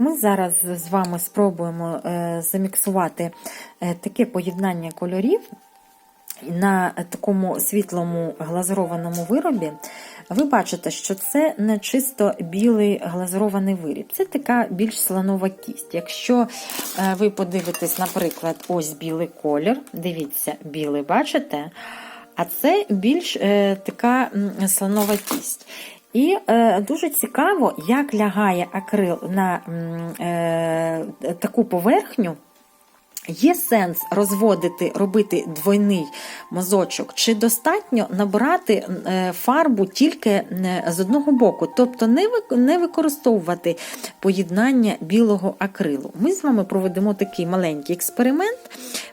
Ми зараз з вами спробуємо е, заміксувати е, таке поєднання кольорів на такому світлому глазурованому виробі. Ви бачите, що це не чисто білий глазурований виріб, це така більш слонова кість. Якщо е, ви подивитесь, наприклад, ось білий колір, дивіться, білий, бачите? А це більш така слонова кість. І е, дуже цікаво, як лягає акрил на е, таку поверхню. Є сенс розводити, робити двойний мазочок, чи достатньо набирати е, фарбу тільки з одного боку, тобто не використовувати поєднання білого акрилу. Ми з вами проведемо такий маленький експеримент.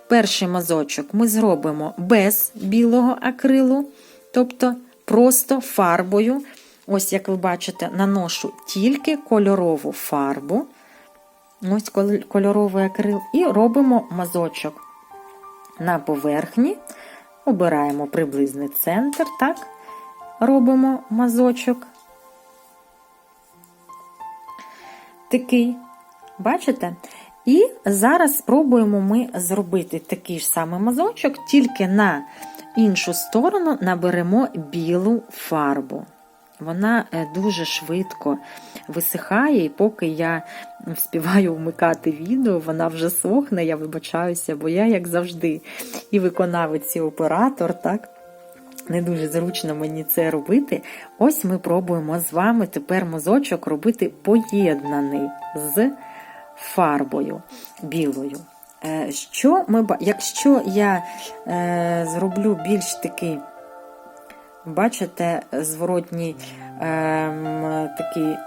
Перший мазочок ми зробимо без білого акрилу, тобто просто фарбою. Ось, як ви бачите, наношу тільки кольорову фарбу. Ось кольоровий акрил. І робимо мазочок на поверхні. Обираємо приблизний центр, так? Робимо мазочок. Такий. Бачите? І зараз спробуємо ми зробити такий ж самий мазочок, тільки на іншу сторону наберемо білу фарбу. Вона е, дуже швидко висихає, і поки я вспіваю вмикати відео, вона вже сохне, я вибачаюся, бо я, як завжди, і виконавець, і оператор, так? Не дуже зручно мені це робити. Ось ми пробуємо з вами тепер мозочок робити поєднаний з фарбою білою. Е, Що ми, якщо я е, зроблю більш такий Бачите, зворотній ем, такий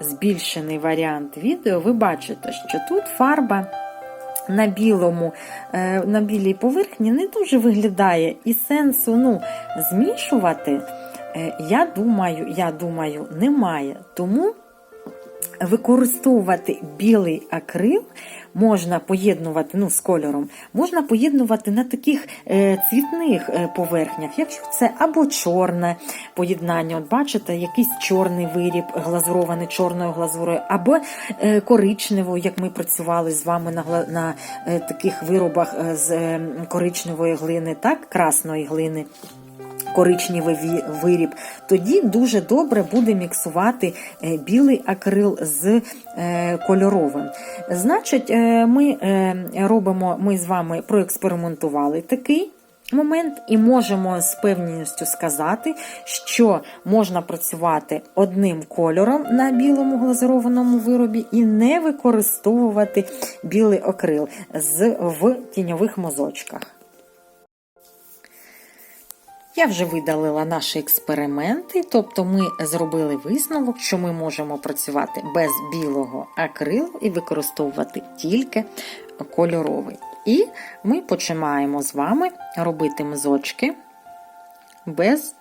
збільшений варіант відео, ви бачите, що тут фарба на білому, е, на білій поверхні не дуже виглядає, і сенсу ну, змішувати, е, я думаю, я думаю, немає. Тому використовувати білий акрил можна поєднувати ну, з кольором, можна поєднувати на таких е, цвітних е, поверхнях, якщо це або чорне поєднання, от бачите, якийсь чорний виріб, глазурований чорною глазурою, або е, коричневою, як ми працювали з вами на, на таких виробах з коричневої глини, так, красної глини коричневий виріб, тоді дуже добре буде міксувати е, білий акрил з е, кольоровим. Значить, е, ми робимо, ми з вами проекспериментували такий. Момент і можемо з певністю сказати, що можна працювати одним кольором на білому глазурованому виробі і не використовувати білий акрил з в тіньових мазочках. Я вже видалила наші експерименти, тобто ми зробили висновок, що ми можемо працювати без білого акрилу і використовувати тільки кольоровий. І ми починаємо з вами робити мазочки без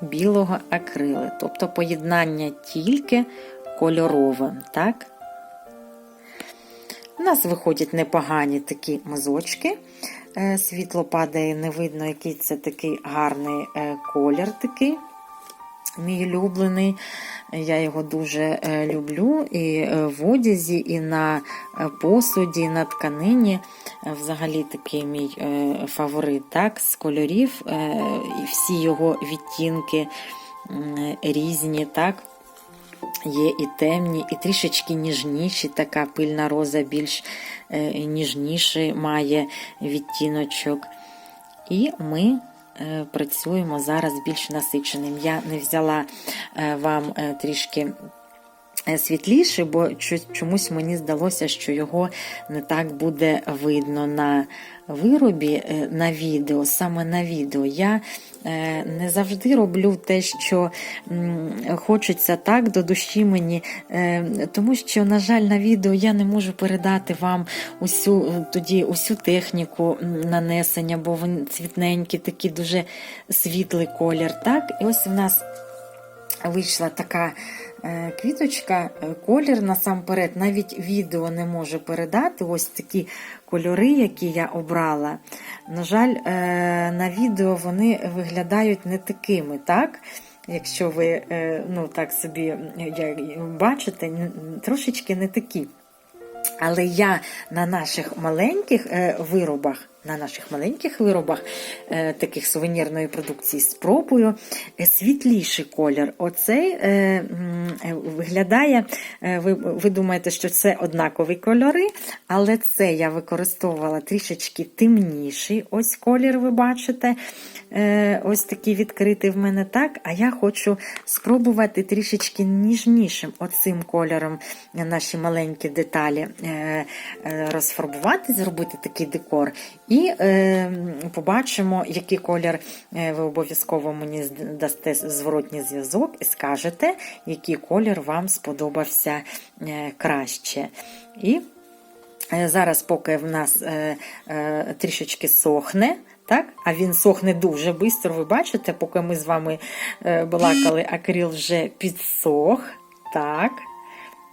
білого акрилу, тобто поєднання тільки кольоровим. так? У нас виходять непогані такі мазочки. Е, Світло падає, не видно, який це такий гарний е, колір такий. Мій улюблений. Я його дуже е, люблю і в одязі, і на посуді, і на тканині. Взагалі такий мій фаворит так, з кольорів, і всі його відтінки різні. так. Є і темні, і трішечки ніжніші, така пильна роза більш е, ніжніший має відтіночок. І ми е, працюємо зараз більш насиченим. Я не взяла е, вам трішки світліше, бо чомусь мені здалося, що його не так буде видно на виробі, е, на відео, саме на відео. Я е, не завжди роблю те, що хочеться так до душі мені, е, тому що, на жаль, на відео я не можу передати вам усю е, тоді усю техніку нанесення, бо вони цвітненькі, такий дуже світлий колір. Так, і ось у нас вийшла така е, квіточка, е, колір насамперед, навіть відео не може передати. Ось такі кольори, які я обрала. На жаль, е, на відео вони виглядають не такими, так? якщо ви ну, так собі бачите, трошечки не такі. Але я на наших маленьких виробах, на наших маленьких виробах е, таких сувенірної продукції спробую світліший колір. Оцей е, е, виглядає, ви, ви думаєте, що це однакові кольори, але це я використовувала трішечки темніший ось колір, ви бачите. Ось такий відкритий в мене так. А я хочу спробувати трішечки ніжнішим оцим кольором наші маленькі деталі розфарбувати, зробити такий декор. І е, побачимо, який колір е, ви обов'язково мені дасте зворотній зв'язок і скажете, який колір вам сподобався е, краще. І Е, Зараз, поки в нас е, е, трішечки сохне, так? а він сохне дуже швидко, ви бачите, поки ми з вами е, балакали, акрил вже підсох. Так.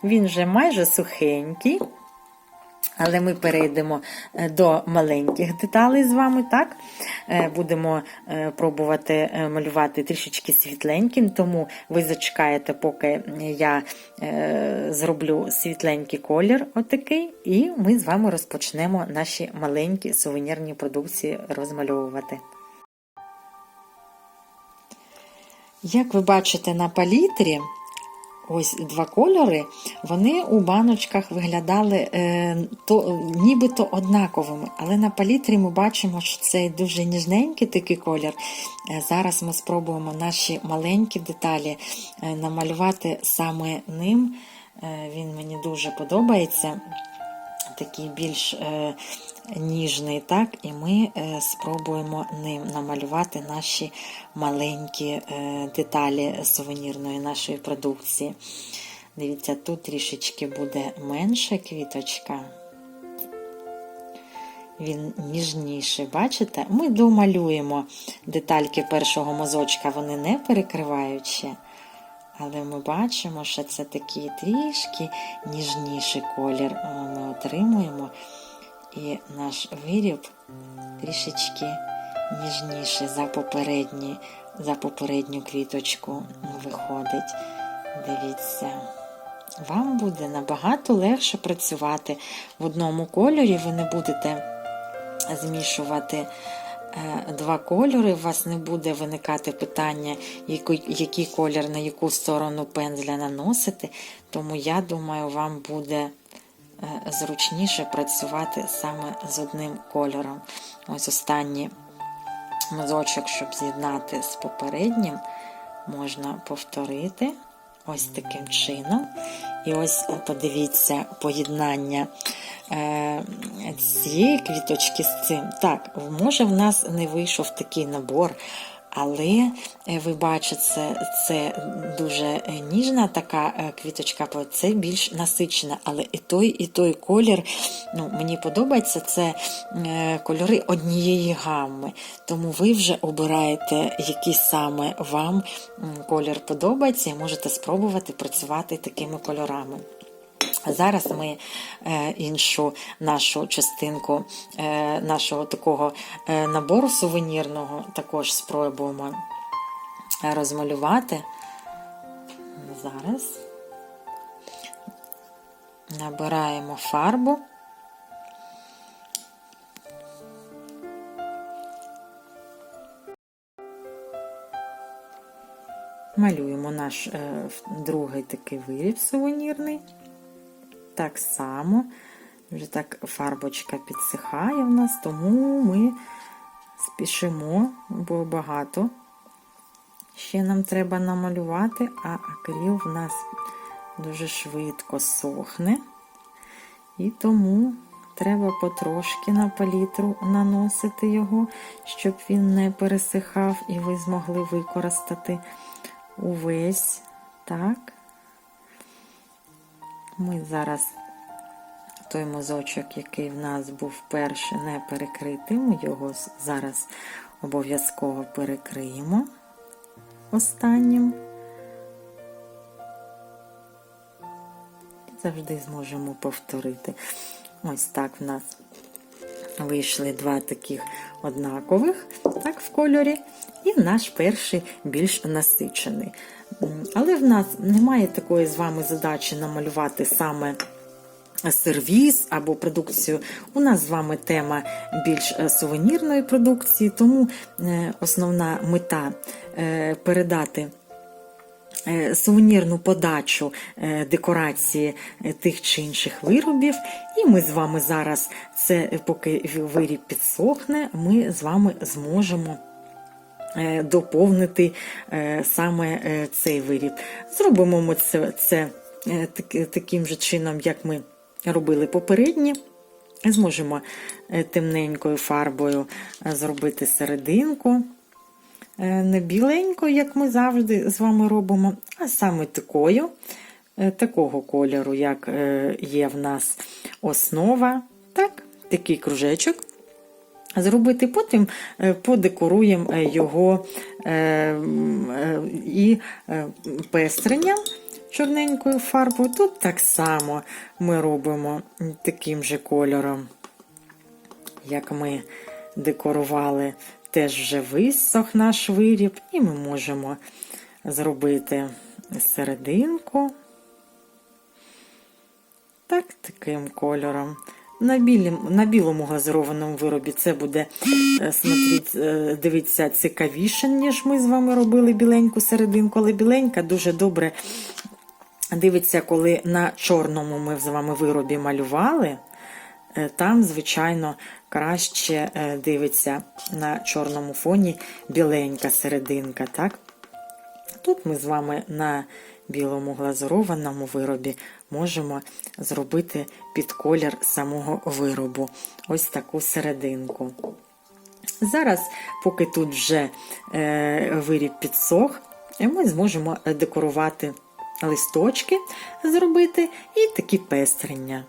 Він вже майже сухенький. Але ми перейдемо е, до маленьких деталей з вами, так? Е, Будемо е, пробувати малювати трішечки світленьким, тому ви зачекаєте, поки я зроблю світленький колір, отакий, і ми з вами розпочнемо наші маленькі сувенірні продукції розмальовувати. Як ви бачите на палітрі, ось два кольори, вони у баночках виглядали е, то, нібито однаковими, але на палітрі ми бачимо, що це дуже ніжненький такий колір. Е, зараз ми спробуємо наші маленькі деталі е, намалювати саме ним. Е, він мені дуже подобається. Такий більш ніжний, так, і ми е, спробуємо ним намалювати наші маленькі е, деталі сувенірної нашої продукції. Дивіться, тут трішечки буде менша квіточка. Він ніжніший, бачите? Ми домалюємо детальки першого мазочка, вони не перекриваючі. Але ми бачимо, що це такий трішки ніжніший колір ми отримуємо. І наш виріб трішечки ніжніший за попередні, за попередню квіточку виходить. Дивіться, вам буде набагато легше працювати в одному кольорі, ви не будете змішувати е, два кольори, у вас не буде виникати питання, який, колір на яку сторону пензля наносити. Тому я думаю, вам буде зручніше працювати саме з одним кольором. Ось останній мазочок, щоб з'єднати з попереднім, можна повторити ось таким чином. І ось подивіться поєднання е, цієї квіточки з цим. Так, може в нас не вийшов такий набор, але е, ви бачите, це, дуже ніжна така е, квіточка, це більш насичена. Але і той, і той колір, ну, мені подобається, це е, кольори однієї гамми. Тому ви вже обираєте, який саме вам колір подобається, і можете спробувати працювати такими кольорами. Зараз ми е, іншу нашу частинку е, нашого такого е, набору сувенірного також спробуємо розмалювати. Зараз набираємо фарбу. Малюємо наш другий такий виріб сувенірний. Так само, вже так фарбочка підсихає в нас, тому ми спішимо, бо багато ще нам треба намалювати, а акрил в нас дуже швидко сохне. І тому треба потрошки на палітру наносити його, щоб він не пересихав і ви змогли використати увесь. Так. Ми зараз той мозочок, який в нас був перший, не перекритий, ми його зараз обов'язково перекриємо останнім. Завжди зможемо повторити. Ось так в нас Вийшли два таких однакових так, в кольорі, і наш перший більш насичений. Але в нас немає такої з вами задачі намалювати саме сервіс або продукцію. У нас з вами тема більш е, сувенірної продукції, тому е, основна мета е, передати. Сувенірну подачу декорації тих чи інших виробів, і ми з вами зараз, це поки виріб підсохне, ми з вами зможемо доповнити е, саме е, цей виріб. Зробимо ми це, це е, таким же чином, як ми робили попередні. Зможемо е, темненькою фарбою е, зробити серединку. Е, Не біленькою, як ми завжди з вами робимо, а саме такою, е, такого кольору, як е, є в нас основа. Так, такий кружечок зробити. Потім е, подекоруємо е, його е, і пестренням чорненькою фарбою. Тут так само ми робимо таким же кольором, як ми декорували. Теж вже висох наш виріб, і ми можемо зробити серединку. Так, таким кольором. На, білім, на білому глазурованому виробі це буде е, смотріть, е, дивіться, цікавіше, ніж ми з вами робили біленьку серединку, але біленька дуже добре дивиться, коли на чорному ми з вами виробі малювали. е, Там, звичайно, краще дивиться на чорному фоні біленька серединка. так? Тут ми з вами на білому глазурованому виробі можемо зробити під колір самого виробу. Ось таку серединку. Зараз, поки тут вже е, виріб підсох, ми зможемо декорувати листочки, зробити і такі пестрення.